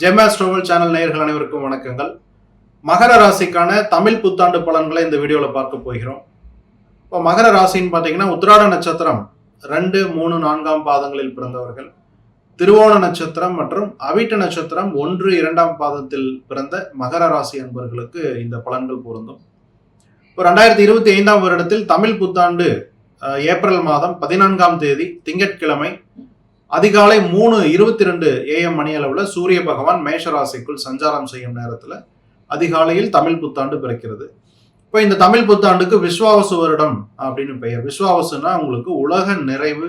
ஜெமாஸ்ட்ரோவல் channel நேயர்கள் அனைவருக்கும் வணக்கங்கள். மகர ராசிக்கான தமிழ் புத்தாண்டு பலன்களை இந்த வீடியோவில் பார்க்க போகிறோம். இப்போ மகர ராசின்னு பார்த்தீங்கன்னா உத்திராட நட்சத்திரம் ரெண்டு மூணு நான்காம் பாதங்களில் பிறந்தவர்கள். திருவோண நட்சத்திரம் மற்றும் அவிட்ட நட்சத்திரம் ஒன்று இரண்டாம் பாதத்தில் பிறந்த மகர ராசி அன்பர்களுக்கு இந்த பலன்கள் பொருந்தும். இப்போ ரெண்டாயிரத்தி இருபத்தி ஐந்தாம் வருடத்தில் தமிழ் புத்தாண்டு ஏப்ரல் மாதம் பதினான்காம் தேதி திங்கட்கிழமை அதிகாலை மூணு இருபத்தி ரெண்டு ஏஎம் மணியளவில் சூரிய பகவான் மேஷராசிக்குள் சஞ்சாரம் செய்யும் நேரத்தில் அதிகாலையில் தமிழ் புத்தாண்டு பிறக்கிறது. இப்போ இந்த தமிழ் புத்தாண்டுக்கு விஸ்வாவசு வருடம் அப்படின்னு பெயர். விஸ்வாவசுனா உங்களுக்கு உலக நிறைவு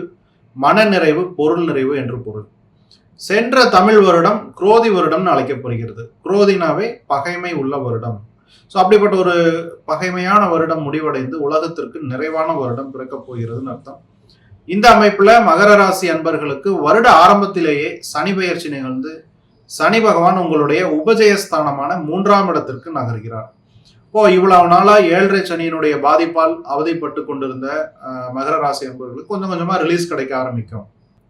மன நிறைவு பொருள் நிறைவு என்று பொருள். சென்ற தமிழ் வருடம் குரோதி வருடம்னு அழைக்கப்படுகிறது குரோதினாவே பகைமை உள்ள வருடம். ஸோ அப்படிப்பட்ட ஒரு பகைமையான வருடம் முடிவடைந்து உலகத்திற்கு நிறைவான வருடம் பிறக்கப் போகிறதுன்னு அர்த்தம். இந்த அமைப்புல மகர ராசி அன்பர்களுக்கு வருட ஆரம்பத்திலேயே சனி பெயர்ச்சி நிகழ்ந்து சனி பகவான் உங்களுடைய உபஜயஸ்தானமான மூன்றாம் இடத்திற்கு நகர்கிறார். இப்போ இவ்வளவு நாளா ஏழரை சனியினுடைய பாதிப்பால் அவதிப்பட்டு கொண்டிருந்த மகர ராசி அன்பர்களுக்கு கொஞ்சம் கொஞ்சமா ரிலீஸ் கிடைக்க ஆரம்பிக்கும்.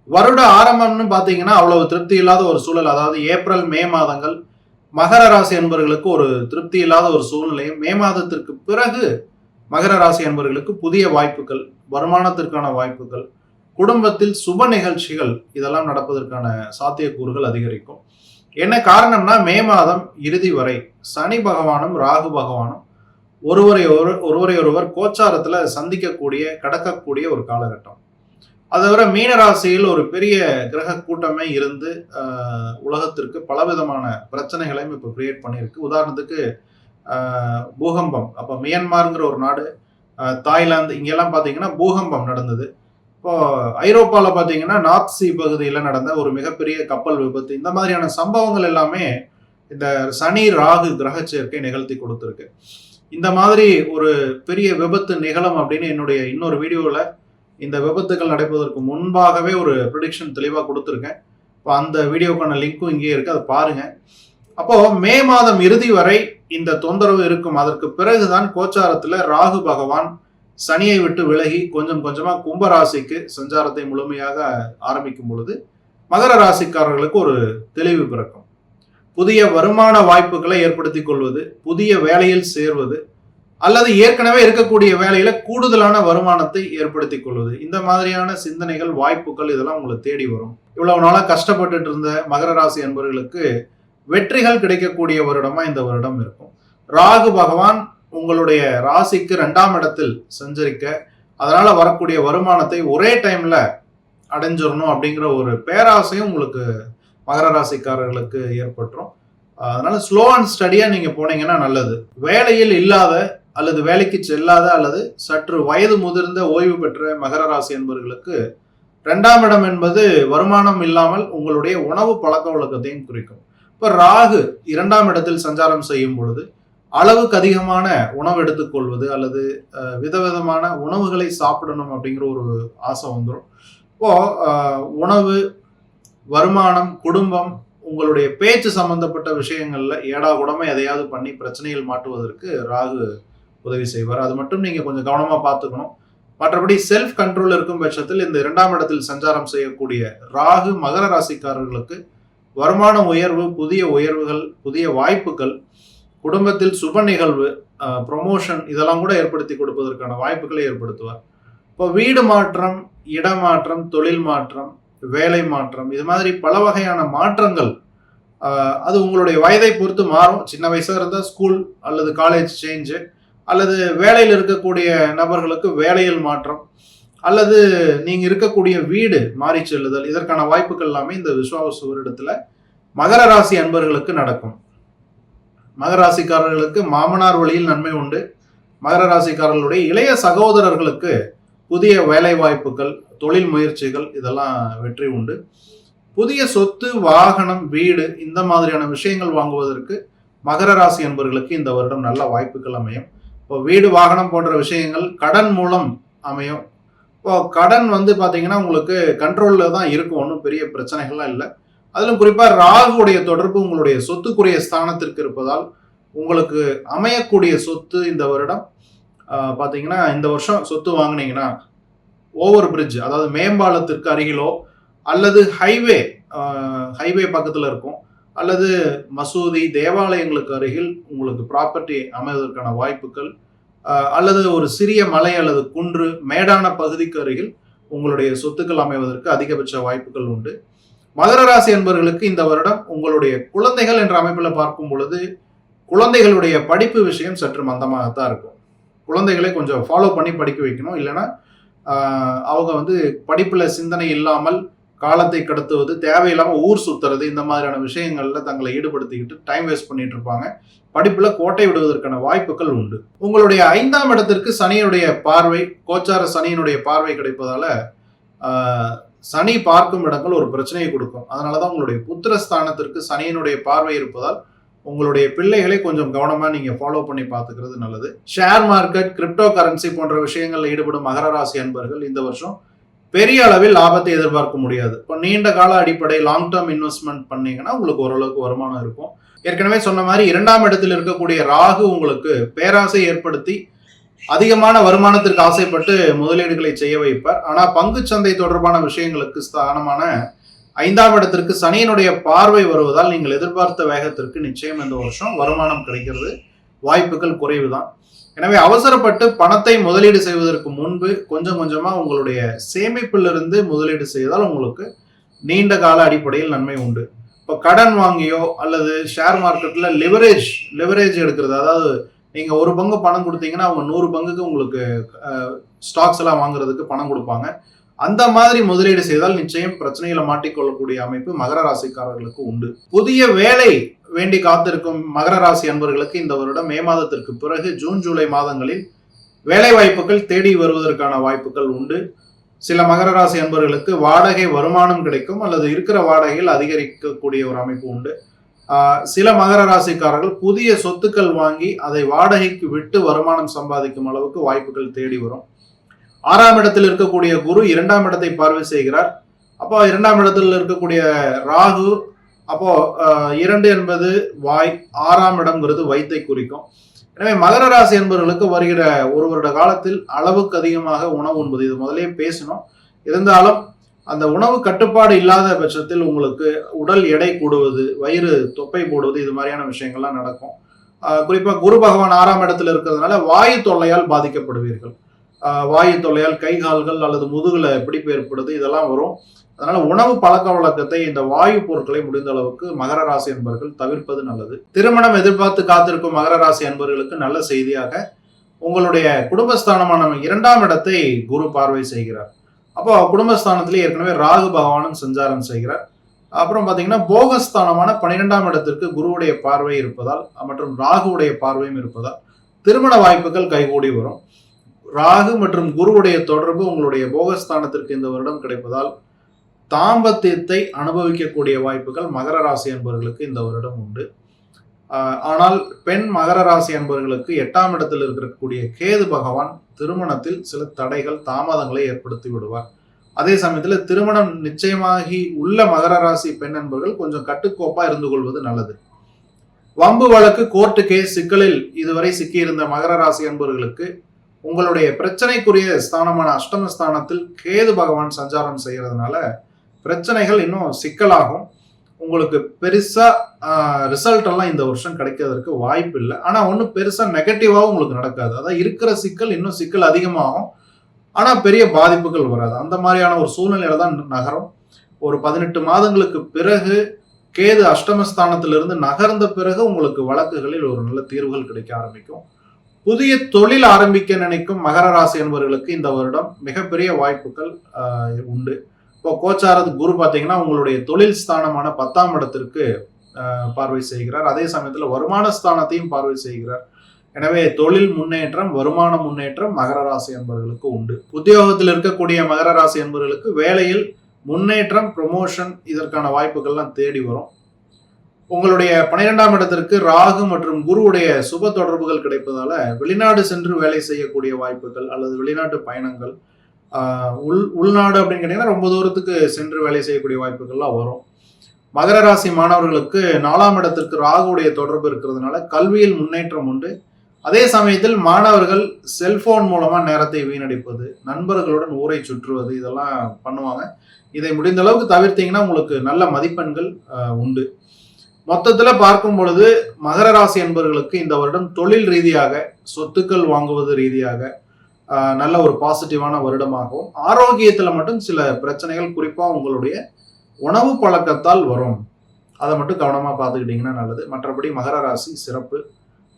வருட ஆரம்பம்னு பாத்தீங்கன்னா அவ்வளவு திருப்தி இல்லாத ஒரு சூழல். அதாவது ஏப்ரல் மே மாதங்கள் மகர ராசி அன்பர்களுக்கு ஒரு திருப்தி இல்லாத ஒரு சூழ்நிலையும் மே மாதத்திற்கு பிறகு மகர ராசி அன்பர்களுக்கு புதிய வாய்ப்புகள் வருமானத்திற்கான வாய்ப்புகள் குடும்பத்தில் சுப நிகழ்ச்சிகள் இதெல்லாம் நடப்பதற்கான சாத்தியக்கூறுகள் அதிகரிக்கும். என்ன காரணம்னா மே மாதம் இறுதி வரை சனி பகவானும் ராகு பகவானும் ஒருவரை ஒரு ஒருவரை ஒருவர் கோச்சாரத்துல சந்திக்கக்கூடிய கடக்கக்கூடிய ஒரு காலகட்டம். அதை மீனராசியில் ஒரு பெரிய கிரக கூட்டமே இருந்து உலகத்திற்கு பலவிதமான பிரச்சனைகளையும் இப்போ கிரியேட் பண்ணியிருக்கு. உதாரணத்துக்கு பூகம்பம். அப்போ மியான்மார்ங்கிற ஒரு நாடு தாய்லாந்து இங்கெல்லாம் பார்த்தீங்கன்னா பூகம்பம் நடந்தது. இப்போ ஐரோப்பாவில் பார்த்தீங்கன்னா நார்த் சி பகுதியில் நடந்த ஒரு மிகப்பெரிய கப்பல் விபத்து. இந்த மாதிரியான சம்பவங்கள் எல்லாமே இந்த சனி ராகு கிரக சேர்க்கை நிகழ்த்தி கொடுத்துருக்கு. இந்த மாதிரி ஒரு பெரிய விபத்து நிகழும் அப்படின்னு என்னுடைய இன்னொரு வீடியோவில் இந்த விபத்துகள் நடைபெறுவதற்கு முன்பாகவே ஒரு ப்ரிடிக்ஷன் தெளிவாக கொடுத்துருக்கேன். இப்போ அந்த வீடியோக்கான லிங்க்கும் இங்கேயே இருக்குது அதை பாருங்கள் அப்போது மே மாதம் இறுதி வரை இந்த தொந்தரவு இருக்கும். அதற்கு பிறகுதான் கோச்சாரத்துல ராகு பகவான் சனியை விட்டு விலகி கொஞ்சம் கொஞ்சமா கும்பராசிக்கு சஞ்சாரத்தை முழுமையாக ஆரம்பிக்கும் பொழுது மகர ராசிக்காரர்களுக்கு ஒரு தெளிவு பிறக்கும். புதிய வருமான வாய்ப்புகளை ஏற்படுத்திக் கொள்வது புதிய வேலையில் சேர்வது அல்லது ஏற்கனவே இருக்கக்கூடிய வேலையில கூடுதலான வருமானத்தை ஏற்படுத்திக் கொள்வது. இந்த மாதிரியான சிந்தனைகள் வாய்ப்புகள் இதெல்லாம் உங்களை தேடி வரும். இவ்வளவு நாளாக கஷ்டப்பட்டுட்டு இருந்த மகர ராசி என்பவர்களுக்கு வெற்றிகள் கிடைக்கக்கூடிய வருடமா இந்த வருடம் இருக்கும். ராகு பகவான் உங்களுடைய ராசிக்கு ரெண்டாம் இடத்தில் சஞ்சரிக்க அதனால வரக்கூடிய வருமானத்தை ஒரே டைம்ல அடைஞ்சிடணும் அப்படிங்கிற ஒரு பேராசையும் உங்களுக்கு மகர ராசிக்காரர்களுக்கு ஏற்பட்டுரும். அதனால ஸ்லோ அண்ட் ஸ்டடியா நீங்க போனீங்கன்னா நல்லது. வேலையில் இல்லாத அல்லது வேலைக்கு செல்லாத அல்லது சற்று வயது முதிர்ந்த ஓய்வு பெற்ற மகர ராசி என்பவர்களுக்கு ரெண்டாம் இடம் என்பது வருமானம் இல்லாமல் உங்களுடைய உணவு பழக்க வழக்கத்தையும் குறிக்கும். இப்போ ராகு இரண்டாம் இடத்தில் சஞ்சாரம் செய்யும் பொழுது அளவுக்கு அதிகமான உணவு எடுத்துக்கொள்வது அல்லது விதவிதமான உணவுகளை சாப்பிடணும் அப்படிங்கிற ஒரு ஆசை வந்துடும் இப்போ உணவு வருமானம் குடும்பம் உங்களுடைய பேச்சு சம்பந்தப்பட்ட விஷயங்கள்ல ஏடா உடமை எதையாவது பண்ணி பிரச்சனைகள் மாட்டுவதற்கு ராகு உதவி செய்வார். அது மட்டும் நீங்க கொஞ்சம் கவனமா பார்த்துக்கணும். மற்றபடி செல்ஃப் கண்ட்ரோல் இருக்கும் பட்சத்தில் இந்த இரண்டாம் இடத்தில் சஞ்சாரம் செய்யக்கூடிய ராகு மகர ராசிக்காரர்களுக்கு வருமான உயர்வு புதிய உயர்வுகள் புதிய வாய்ப்புகள் குடும்பத்தில் சுப நிகழ்வு ப்ரொமோஷன் இதெல்லாம் கூட ஏற்படுத்தி கொடுப்பதற்கான வாய்ப்புகளை ஏற்படுத்துவார். இப்போ வீடு மாற்றம் இடமாற்றம் தொழில் மாற்றம் வேலை மாற்றம் இது மாதிரி பல வகையான மாற்றங்கள் அது உங்களுடைய வயதை பொறுத்து மாறும். சின்ன வயசாக இருந்தால் ஸ்கூல் அல்லது காலேஜ் சேஞ்சு அல்லது வேலையில் இருக்கக்கூடிய நபர்களுக்கு வேலையில் மாற்றம் அல்லது நீங்க இருக்கக்கூடிய வீடு மாறி செல்லுதல் இதற்கான வாய்ப்புகள் எல்லாமே இந்த விஸ்வாவசு வருடத்துல மகர ராசி அன்பர்களுக்கு நடக்கும். மகர ராசிக்காரர்களுக்கு மாமனார் வழியில் நன்மை உண்டு. மகர ராசிக்காரர்களுடைய இளைய சகோதரர்களுக்கு புதிய வேலை வாய்ப்புகள் தொழில் முயற்சிகள் இதெல்லாம் வெற்றி உண்டு. புதிய சொத்து வாகனம் வீடு இந்த மாதிரியான விஷயங்கள் வாங்குவதற்கு மகர ராசி அன்பர்களுக்கு இந்த வருடம் நல்ல வாய்ப்புகள் அமையும். இப்போ வீடு வாகனம் போன்ற விஷயங்கள் கடன் மூலம் அமையும். இப்போ கடன் வந்து பார்த்தீங்கன்னா உங்களுக்கு கண்ட்ரோலில் தான் இருக்கும். ஒன்றும் பெரிய பிரச்சனைகள்லாம் இல்லை. அதிலும் குறிப்பாக ராகுடைய தொடர்பு உங்களுடைய சொத்துக்குரிய ஸ்தானத்திற்கு இருப்பதால் உங்களுக்கு அமையக்கூடிய சொத்து இந்த வருடம் பார்த்தீங்கன்னா இந்த வருஷம் சொத்து வாங்குனீங்கன்னா ஓவர் பிரிட்ஜ் அதாவது மேம்பாலத்திற்கு அருகிலோ அல்லது ஹைவே ஹைவே பக்கத்தில் இருக்கும். அல்லது மசூதி தேவாலயங்களுக்கு அருகில் உங்களுக்கு ப்ராப்பர்ட்டி அமைவதற்கான வாய்ப்புகள் அல்லது ஒரு சிறிய மலை அல்லது குன்று மேடான பகுதிக்கு அருகில் உங்களுடைய சொத்துக்கள் அமைவதற்கு அதிகபட்ச வாய்ப்புகள் உண்டு. மகர ராசி என்பவர்களுக்கு இந்த வருடம் உங்களுடைய குழந்தைகள் என்ற அமைப்பில் பார்க்கும் பொழுது குழந்தைகளுடைய படிப்பு விஷயம் சற்று மந்தமாகத்தான் இருக்கும். குழந்தைகளை கொஞ்சம் ஃபாலோ பண்ணி படிக்க வைக்கணும். இல்லைன்னா அவங்க வந்து படிப்பில் சிந்தனை இல்லாமல் காலத்தை கடத்துவது தேவையில்லாமல் ஊர் சுத்துறது இந்த மாதிரியான விஷயங்களில் தங்களை ஈடுபடுத்திக்கிட்டு டைம் வேஸ்ட் பண்ணிட்டு இருப்பாங்க. படிப்பில் கோட்டை விடுவதற்கான வாய்ப்புகள் உண்டு. உங்களுடைய ஐந்தாம் இடத்திற்கு சனியினுடைய பார்வை கோச்சார சனியினுடைய பார்வை கிடைப்பதால் சனி பார்க்கும் இடங்கள் ஒரு பிரச்சனையை கொடுக்கும். அதனால தான் உங்களுடைய புத்திரஸ்தானத்திற்கு சனியினுடைய பார்வை இருப்பதால் உங்களுடைய பிள்ளைகளை கொஞ்சம் கவனமாக நீங்கள் ஃபாலோ பண்ணி பார்த்துக்கிறது நல்லது. ஷேர் மார்க்கெட் கிரிப்டோ கரன்சி போன்ற விஷயங்களில் ஈடுபடும் மகர ராசி அன்பர்கள் இந்த வருஷம் பெரிய அளவில் லாபத்தை எதிர்பார்க்க முடியாது. இப்போ நீண்ட கால அடிப்படை லாங் டேர்ம் இன்வெஸ்ட்மெண்ட் பண்ணீங்கன்னா உங்களுக்கு ஓரளவுக்கு வருமானம் இருக்கும். ஏற்கனவே சொன்ன மாதிரி இரண்டாம் இடத்தில் இருக்கக்கூடிய ராகு உங்களுக்கு பேராசை ஏற்படுத்தி அதிகமான வருமானத்திற்கு ஆசைப்பட்டு முதலீடுகளை செய்ய வைப்பார். பங்குச் சந்தை தொடர்பான விஷயங்களுக்கு ஸ்தானமான ஐந்தாம் இடத்திற்கு சனியினுடைய பார்வை வருவதால் நீங்கள் எதிர்பார்த்த வேகத்திற்கு நிச்சயம் இந்த வருஷம் வருமானம் கிடைக்கிறது. வாய்ப்புகள் குறைவு தான் எனவே அவசரப்பட்டு பணத்தை முதலீடு செய்வதற்கு முன்பு கொஞ்சம் கொஞ்சமா உங்களுடைய சேமிப்பிலிருந்து முதலீடு செய்தால் உங்களுக்கு நீண்ட கால அடிப்படையில் நன்மை உண்டு. இப்போ கடன் வாங்கியோ அல்லது ஷேர் மார்க்கெட்ல லிவரேஜ் லிவரேஜ் எடுக்கிறது. அதாவது நீங்க ஒரு பங்கு பணம் கொடுத்தீங்கன்னா அவங்க நூறு பங்குக்கு உங்களுக்கு ஸ்டாக்ஸ் எல்லாம் வாங்குறதுக்கு பணம் கொடுப்பாங்க. அந்த மாதிரி முதலீடு செய்தால் நிச்சயம் பிரச்சனைகளை மாட்டிக்கொள்ளக்கூடிய அமைப்பு மகர ராசிக்காரர்களுக்கு உண்டு. புதிய வேலை வேண்டி காத்திருக்கும் மகர ராசி அன்பர்களுக்கு இந்த வருடம் மே மாதத்திற்கு பிறகு ஜூன் ஜூலை மாதங்களில் வேலை வாய்ப்புகள் தேடி வருவதற்கான வாய்ப்புகள் உண்டு. சில மகர ராசி அன்பர்களுக்கு வாடகை வருமானம் கிடைக்கும் அல்லது இருக்கிற வாடகையில் அதிகரிக்கக்கூடிய ஒரு அமைப்பு உண்டு. சில மகர ராசிக்காரர்கள் புதிய சொத்துக்கள் வாங்கி அதை வாடகைக்கு விட்டு வருமானம் சம்பாதிக்கும் அளவுக்கு வாய்ப்புகள் தேடி வரும். ஆறாம் இடத்தில் இருக்கக்கூடிய குரு இரண்டாம் இடத்தை பார்வை செய்கிறார். அப்போ இரண்டாம் இடத்தில் இருக்கக்கூடிய ராகு அப்போ இரண்டு என்பது வாய் ஆறாம் இடம்ங்கிறது வயிற்றை குறிக்கும். எனவே மகர ராசி என்பவர்களுக்கு வருகிற ஒரு வருட காலத்தில் அளவுக்கு அதிகமாக உணவு உண்பது இது முதலே பேசணும். இருந்தாலும் அந்த உணவு கட்டுப்பாடு இல்லாத பட்சத்தில் உங்களுக்கு உடல் எடை கூடுவது வயிறு தொப்பை போடுவது இது மாதிரியான விஷயங்கள்லாம் நடக்கும். குறிப்பாக குரு பகவான் ஆறாம் இடத்துல இருக்கிறதுனால வாயு தொல்லையால் பாதிக்கப்படுவீர்கள். வாயு தொல்லையால் கை கால்கள் அல்லது முதுகுல பிடிப்பு ஏற்படுது இதெல்லாம் வரும். அதனால உணவு பழக்க வழக்கத்தை இந்த வாயு பொருட்களை முடிந்த அளவுக்கு மகர ராசி என்பவர்கள் தவிர்ப்பது நல்லது. திருமணம் எதிர்பார்த்து காத்திருக்கும் மகர ராசி என்பர்களுக்கு நல்ல செய்தியாக உங்களுடைய குடும்பஸ்தானமான இரண்டாம் இடத்தை குரு பார்வை செய்கிறார். அப்போ குடும்பஸ்தானத்திலே ஏற்கனவே ராகு பகவானும் சஞ்சாரம் செய்கிறார். அப்புறம் பார்த்தீங்கன்னா போகஸ்தானமான பன்னிரெண்டாம் இடத்திற்கு குருவுடைய பார்வை இருப்பதால் மற்றும் ராகுவுடைய பார்வையும் இருப்பதால் திருமண வாய்ப்புகள் கைகூடி வரும். ராகு மற்றும் குருவுடைய தொடர்பு உங்களுடைய போகஸ்தானத்திற்கு இந்த வருடம் கிடைப்பதால் தாம்பத்தியத்தை அனுபவிக்கக்கூடிய வாய்ப்புகள் மகர ராசி என்பவர்களுக்கு இந்த வருடம் உண்டு. ஆனால் பெண் மகர ராசி என்பவர்களுக்கு எட்டாம் இடத்தில் இருக்கக்கூடிய கேது பகவான் திருமணத்தில் சில தடைகள் தாமதங்களை ஏற்படுத்தி விடுவார். அதே சமயத்தில் திருமணம் நிச்சயமாகி உள்ள மகர ராசி பெண் என்பவர்கள் கொஞ்சம் கட்டுக்கோப்பா இருந்து கொள்வது நல்லது. வம்பு வழக்கு கோர்ட்டு கேஸ் சிக்கலில் இதுவரை சிக்கியிருந்த மகர ராசி என்பவர்களுக்கு உங்களுடைய பிரச்சனைக்குரிய ஸ்தானமான அஷ்டம ஸ்தானத்தில் கேது பகவான் சஞ்சாரம் செய்கிறதுனால பிரச்சனைகள் இன்னும் சிக்கலாகும். உங்களுக்கு பெருசாக ரிசல்ட் எல்லாம் இந்த வருஷம் கிடைக்கிறதுக்கு வாய்ப்பு இல்லை. ஆனால் ஒன்றும் பெருசாக நெகட்டிவாகவும் உங்களுக்கு நடக்காது. அதான் இருக்கிற சிக்கல் இன்னும் சிக்கல் அதிகமாகும். ஆனால் பெரிய பாதிப்புகள் வராது. அந்த மாதிரியான ஒரு சூழ்நிலையில தான் நகரும். ஒரு பதினெட்டு மாதங்களுக்கு பிறகு கேது அஷ்டமஸ்தானத்திலிருந்து நகர்ந்த பிறகு உங்களுக்கு வழக்குகளில் ஒரு நல்ல தீர்வுகள் கிடைக்க ஆரம்பிக்கும். புதிய தொழில் ஆரம்பிக்க நினைக்கும் மகர ராசி என்பவர்களுக்கு இந்த வருடம் மிகப்பெரிய வாய்ப்புகள் உண்டு. இப்போ கோச்சாரது குரு பார்த்தீங்கன்னா உங்களுடைய தொழில் ஸ்தானமான பத்தாம் இடத்திற்கு பார்வை செய்கிறார். அதே சமயத்தில் வருமான ஸ்தானத்தையும் பார்வை செய்கிறார். எனவே தொழில் முன்னேற்றம் வருமான முன்னேற்றம் மகர ராசி என்பவர்களுக்கு உண்டு. உத்தியோகத்தில் இருக்கக்கூடிய மகர ராசி என்பவர்களுக்கு வேலையில் முன்னேற்றம் ப்ரொமோஷன் இதற்கான வாய்ப்புகள்லாம் தேடி வரும். உங்களுடைய பன்னிரெண்டாம் இடத்திற்கு ராகு மற்றும் குருவுடைய சுப தொடர்புகள் கிடைப்பதால வெளிநாடு சென்று வேலை செய்யக்கூடிய வாய்ப்புகள் அல்லது வெளிநாட்டு பயணங்கள் உள் உள்நாடு அப்படின்னு கேட்டீங்கன்னா ரொம்ப தூரத்துக்கு சென்று வேலை செய்யக்கூடிய வாய்ப்புகள்லாம் வரும். மகர ராசி மாணவர்களுக்கு நாலாம் இடத்திற்கு ராகுவுடைய தொடர்பு இருக்கிறதுனால கல்வியில் முன்னேற்றம் உண்டு. அதே சமயத்தில் மாணவர்கள் செல்போன் மூலமா நேரத்தை வீணடிப்பது நண்பர்களுடன் ஊரை சுற்றுவது இதெல்லாம் பண்ணுவாங்க. இதை முடிந்த அளவுக்கு தவிர்த்தீங்கன்னா உங்களுக்கு நல்ல மதிப்பெண்கள் உண்டு. மொத்தத்துல பார்க்கும் பொழுது மகர ராசி என்பவர்களுக்கு இந்த வருடம் தொழில் ரீதியாக சொத்துக்கள் வாங்குவது ரீதியாக நல்ல ஒரு பாசிட்டிவான வருடமாகவும் ஆரோக்கியத்துல மட்டும் சில பிரச்சனைகள் குறிப்பா உங்களுடைய உணவு பழக்கத்தால் வரும். அதை மட்டும் கவனமா பார்த்துக்கிட்டீங்கன்னா நல்லது. மற்றபடி மகர ராசி சிறப்பு.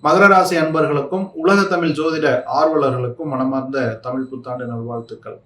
மகர ராசி அன்பர்களுக்கும் உலக தமிழ் ஜோதிட ஆர்வலர்களுக்கும் மனமார்ந்த தமிழ் புத்தாண்டு நல்வாழ்த்துக்கள்.